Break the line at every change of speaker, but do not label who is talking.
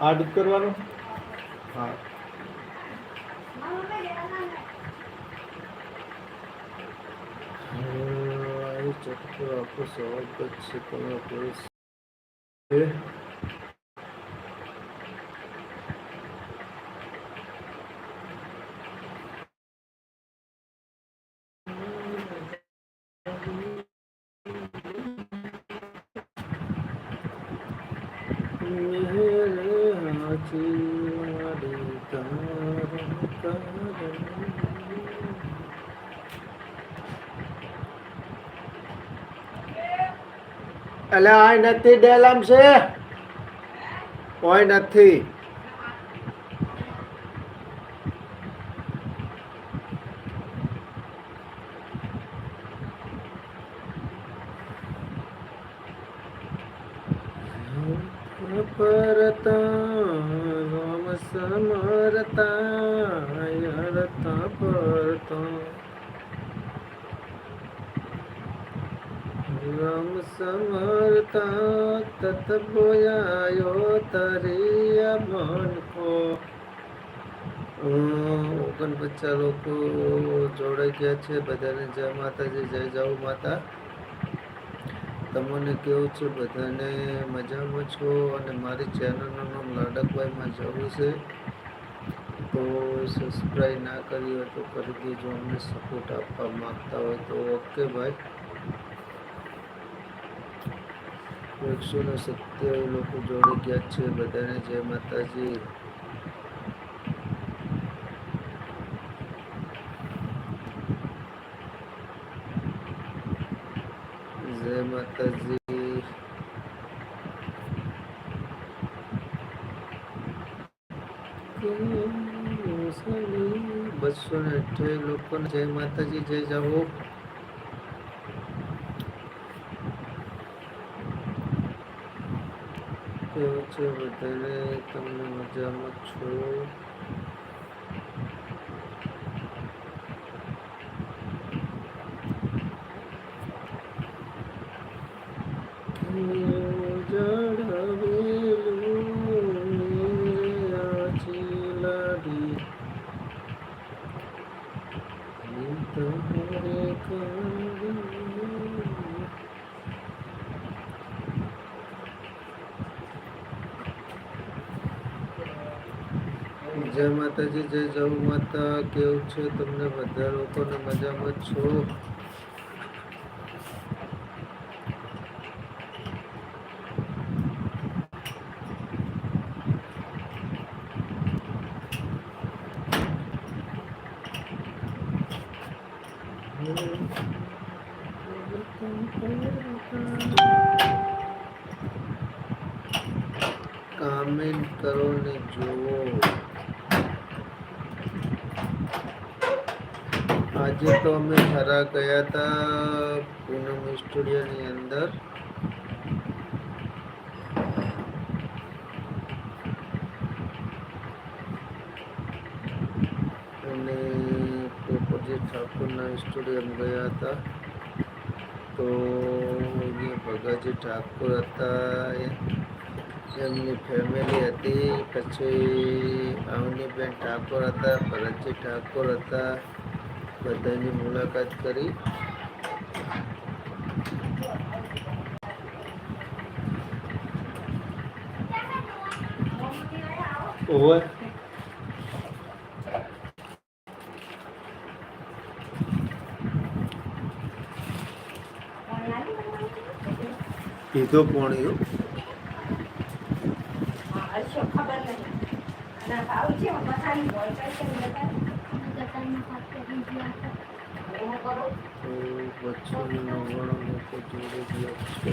આ ડૂબ કરવાનું હા અહીં ચક્કર આપો સ્વાગત છે તમે કોઈ છે મેરે હાથી મારી તારણ તારણ. એટલે આ નથી ડેલામ છે કોઈ નથી પરતા રામ સમરતા પરતા રામ સમરતા તત બોયાયો તરિયા મન કો ઓગણ બચ્ચા લોકો જોડાઈ ગયા છે બધાને જય માતાજી જય જાઉ માતા તમને કેવું છે? બધાને મજામાં છો? અને મારી ચેનલનું નામ લાડકભાઈમાં જવું છે. તો સબસ્ક્રાઈબ ના કરી હોય તો કરી દેજો. અમને સપોર્ટ આપવા માગતા હોય તો. ઓકે ભાઈ? એકસો ને સત્યાવીસ લોકો જોડી ગયા છે બધાને. જય માતાજી જય માતાજી બસો ને અઠ્યાવીસ લોકોને જય માતાજી, જય જાઓ. કેવું છે બધાને તમને મજામાં છો? જય માતાજી, જય જવ માતા. કેવું છે તમને બધા લોકોને મજામાં છો? કામેન્ટ કરો ને જુઓ. આજે તો અમે થરા ગયા હતા પૂનમ સ્ટુડિયોની અંદર અને પોપટજી ઠાકોરના સ્ટુડિયોમાં ગયા હતા તો અહીંયા ભગાજી ઠાકોર હતા એ- એમની ફેમિલી હતી પછી અવનીબેન ઠાકોર હતા ભરતજી ઠાકોર હતા બધાની મુલાકાત કરી. ઓવે. કોણ એવું ખબર બસો ને નવ્વાણું લોકો જોડે ગયા છે